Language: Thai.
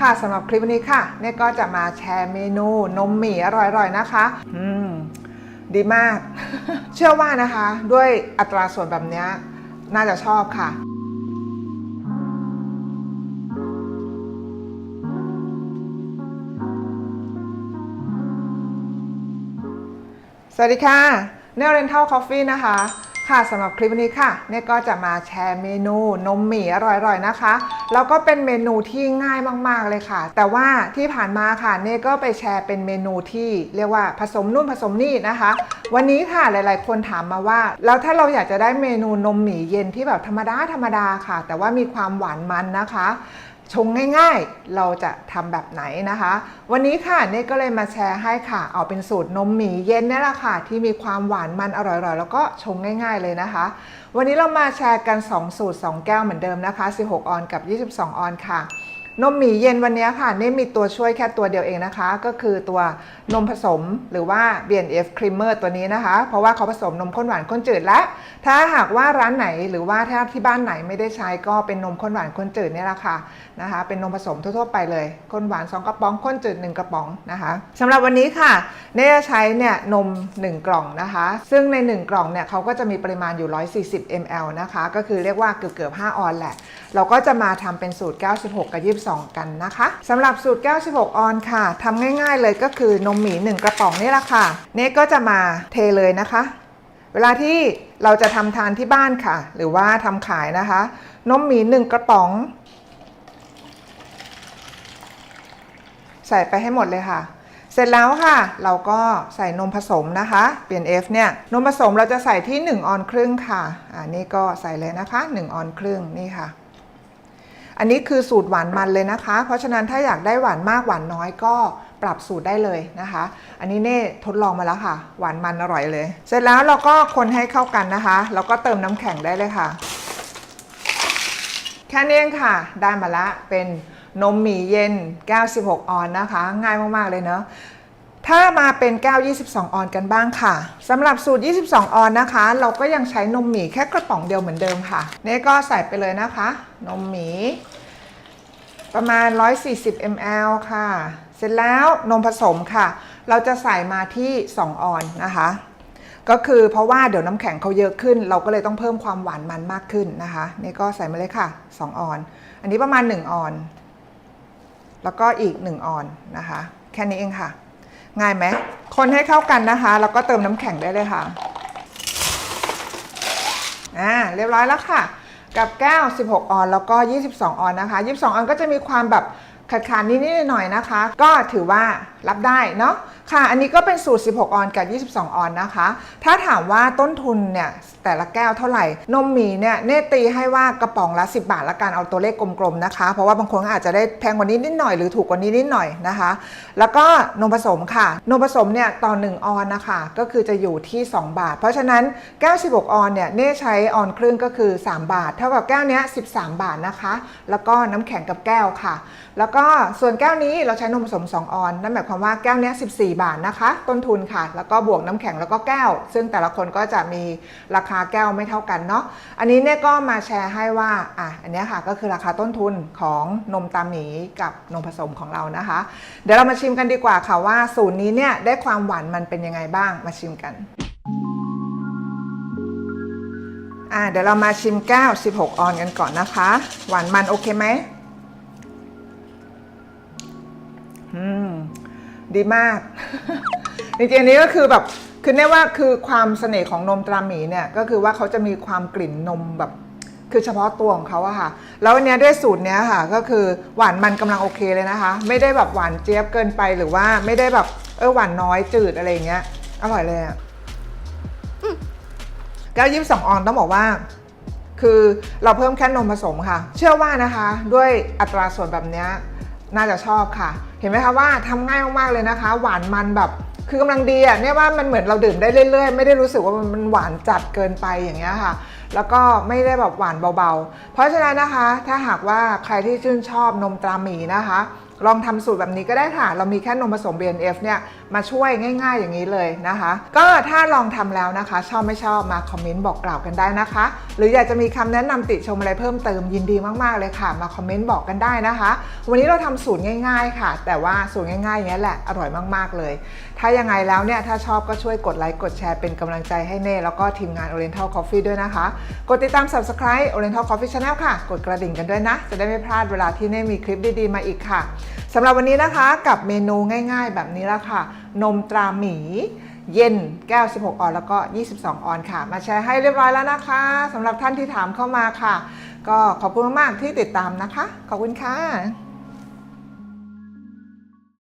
ค่ะสำหรับคลิปวันนี้ค่ะเนี่ยก็จะมาแชร์เมนูนมหมี่อร่อยๆนะคะ อืม ดีมาก เชื่อว่านะคะ ด้วยอัตราส่วนแบบนี้น่าจะชอบค่ะ สวัสดีค่ะเนลเรนทัลคอฟฟี่นะคะ ค่ะสำหรับคลิปวันนี้ค่ะเนี่ยก็จะมาแชร์เมนูนมหมี่อร่อยๆนะคะ แล้วก็เป็นเมนูที่ง่ายมากๆเลยค่ะ แต่ว่าที่ผ่านมาค่ะเนี่ยก็ไปแชร์เป็นเมนูที่เรียกว่าผสมนู่นผสมนี่นะคะ วันนี้ค่ะหลายๆ คนถามมาว่า แล้วถ้าเราอยากจะได้เมนูนมหมี่เย็นที่แบบธรรมดาธรรมดาค่ะ แต่ว่ามีความหวานมันนะคะ ชงง่ายๆ เราจะทำแบบไหนนะคะ วันนี้ค่ะเนก็เลยมาแชร์ให้ค่ะ เอาเป็นสูตรนมหมี่เย็นนี่แหละค่ะ ที่มีความหวานมันอร่อยๆ แล้วก็ชงง่าย ๆเลยนะคะ วันนี้เรามาแชร์กัน 2 สูตร 2 แก้วเหมือนเดิมนะคะ 16 ออนกับ 22 ออนค่ะ นมหมี่เย็นวันนี้ค่ะเน่มีตัวช่วยแค่ตัวเดียวเองนะคะ ก็คือตัวนมผสมหรือว่า B&F Creamer ตัวนี้นะคะ เพราะว่าเขาผสมนมข้นหวานข้นจืดและ ถ้าหากว่าร้านไหนหรือว่าถ้าที่บ้านไหนไม่ได้ใช้ก็เป็นนมข้นหวานข้นจืดเนี่ยแหละค่ะนะคะ เป็นนมผสมทั่วๆไปเลยข้นหวาน 2 กระป๋องข้นจืด 1 กระป๋องนะคะสำหรับวันนี้ค่ะเน่จะใช้เนี่ยนม 1 กล่องนะคะ ซึ่งใน 1 กล่องเนี่ยเขาก็จะมีปริมาณอยู่ 140 ml นะคะ ก็คือเรียกว่าเกือบเกือบ5ออนแหละ เราก็จะมาทำเป็นสูตร 96 กับ 22กันนะคะสำหรับสูตร 96 ออนค่ะทำง่ายๆเลยก็คือนมหมี 1 กระป๋องนี่แหละค่ะเน่ก็จะมาเทเลยนะคะ เวลาที่เราจะทำทานที่บ้านค่ะ หรือว่าทำขายนะคะ นมหมี 1 กระป๋อง ใส่ไปให้หมดเลยค่ะเสร็จแล้วค่ะ เราก็ใส่นมผสมนะคะ เปลี่ยน F เนี่ย นมผสมเราจะใส่ที่ 1 ออนครึ่งค่ะ อ่านี่ก็ใส่เลยนะคะ 1 ออนครึ่งนี่ค่ะ อันนี้คือสูตรหวานมันเลยนะคะ เพราะฉะนั้นถ้าอยากได้หวานมากหวานน้อยก็ปรับสูตรได้เลยนะคะ อันนี้เน่ทดลองมาแล้วค่ะ หวานมันอร่อยเลย เสร็จแล้วเราก็คนให้เข้ากันนะคะ แล้วก็เติมน้ำแข็งได้เลยค่ะ แค่นี้เองค่ะ ได้มาละเป็นนมหมี่เย็นแก้ว 16 ออนนะคะ ง่ายมาก ๆ เลยเนาะ ถ้ามาเป็นแก้ว 22 ออนกันบ้างค่ะสำหรับสูตร 22 ออนนะคะ เราก็ยังใช้นมหมีแค่กระป๋องเดียวเหมือนเดิมค่ะนี่ก็ใส่ไปเลยนะคะ นมหมี ประมาณ 140 ml ค่ะ เสร็จแล้วนมผสมค่ะ เราจะใส่มาที่ 2 ออนนะคะ ก็คือเพราะว่าเดี๋ยวน้ำแข็งเขาเยอะขึ้น เราก็เลยต้องเพิ่มความหวานมันมากขึ้นนะคะนี่ก็ใส่มาเลยค่ะ 2 ออน อันนี้ประมาณ 1 ออน แล้วก็อีก 1 ออนนะคะ แค่นี้เองค่ะ ง่ายไหมคนให้เข้ากันนะคะ แล้วก็เติมน้ำแข็งได้เลยค่ะอ่าเรียบร้อยแล้วค่ะ กับแก้ว 16 ออนแล้วก็ 22 ออนนะคะ 22 ออนก็จะมีความแบบ ขาดขาดๆนิดๆหน่อยๆนะคะ ก็ถือว่ารับได้เนาะค่ะ อันนี้ก็เป็นสูตร 16 ออนกับ 22 ออนนะคะ ถ้าถามว่าต้นทุนเนี่ยแต่ละแก้วเท่าไหร่ นมหมีเนี่ยเนตีให้ว่ากระป๋องละ 10 บาทละกันเอาตัวเลขกลมๆนะคะ เพราะว่าบางคนอาจจะได้แพงกว่านี้นิดหน่อยหรือถูกกว่านี้นิดหน่อยนะคะ แล้วก็นมผสมค่ะ นมผสมเนี่ยต่อ 1 ออนนะคะ ก็คือจะอยู่ที่ 2 บาท เพราะฉะนั้นแก้ว 16 ออนเนี่ยเน่ใช้ออนครึ่งก็คือ 3 บาท เท่ากับแก้วเนี้ย 13 บาทนะคะ แล้วก็น้ำแข็งกับแก้วค่ะ แล้วก็ก็ส่วนแก้วนี้เราใช้นมผสม 2 ออน นั่นหมายความว่าแก้วนี้14 บาทนะคะ ต้นทุนค่ะ แล้วก็บวกน้ำแข็งแล้วก็แก้ว ซึ่งแต่ละคนก็จะมีราคาแก้วไม่เท่ากันเนาะ อันนี้เนี่ยก็มาแชร์ให้ว่าอะอันนี้ค่ะก็คือราคาต้นทุนของนมตามหมีกับนมผสมของเรานะคะ เดี๋ยวเรามาชิมกันดีกว่าค่ะว่าสูตรนี้เนี่ยได้ความหวานมันเป็นยังไงบ้างมาชิมกันอ่าเดี๋ยวเรามาชิมแก้ว 16 ออนกันก่อนนะคะ หวานมันโอเคไหม อืมดีมาก จริงๆอันนี้ก็คือแบบคือเนี่ยว่าคือความเสน่ห์ของนมตราหมีเนี่ยก็คือว่าเขาจะมีความกลิ่นนมแบบ คือเฉพาะตัวของเขาอะค่ะ แล้วอันเนี้ยด้วยสูตรเนี้ยค่ะ ก็คือหวานมันกำลังโอเคเลยนะคะ ไม่ได้แบบหวานเจี๊ยบเกินไปหรือว่าไม่ได้แบบเออหวานน้อยจืดอะไรอย่างเงี้ยอร่อยเลยอะแก้วยี่สิบสองออนต้องบอกว่า คือเราเพิ่มแค่นมผสมค่ะ เชื่อว่านะคะ ด้วยอัตราส่วนแบบเนี้ย น่าจะชอบค่ะ เห็นไหมคะว่าทำง่ายมากๆเลยนะคะ หวานมันแบบคือกำลังดีอะเนี่ยว่ามันเหมือนเราดื่มได้เรื่อยๆ ไม่ได้รู้สึกว่ามันหวานจัดเกินไปอย่างเงี้ยค่ะ แล้วก็ไม่ได้แบบหวานเบาๆ เพราะฉะนั้นนะคะ ถ้าหากว่าใครที่ชื่นชอบนมตราหมีนะคะ ลองทำสูตรแบบนี้ก็ได้ค่ะ เรามีแค่นมผสม BNF เนี่ย มาช่วยง่าย ๆ อย่างนี้เลยนะคะ ก็ถ้าลองทำแล้วนะคะ ชอบไม่ชอบมาคอมเมนต์บอกกล่าวกันได้นะคะ หรืออยากจะมีคำแนะนำติชมอะไรเพิ่มเติมยินดีมากๆเลยค่ะ มาคอมเมนต์บอกกันได้นะคะ วันนี้เราทำสูตรง่าย ๆ ค่ะ แต่ว่าสูตรง่ายๆอย่างนี้แหละอร่อยมากๆเลย ถ้ายังไงแล้วเนี่ยถ้าชอบก็ช่วยกดไลค์กดแชร์เป็นกำลังใจให้เน่แล้วก็ทีมงาน Oriental Coffee ด้วยนะคะ กดติดตาม Subscribe Oriental Coffee Channel ค่ะ กดกระดิ่งกันด้วยนะ จะได้ไม่พลาดเวลาที่เน่มีคลิปดีๆมาอีกค่ะสำหรับวันนี้นะคะกับเมนูง่าย ๆ แบบนี้ละค่ะ นมตราหมี เย็นแก้ว 16 ออนแล้วก็ 22 ออนค่ะ มาแชร์ให้เรียบร้อยแล้วนะคะสำหรับท่านที่ถามเข้ามาค่ะ ก็ขอบคุณมากๆที่ติดตามนะคะ ขอบคุณค่ะ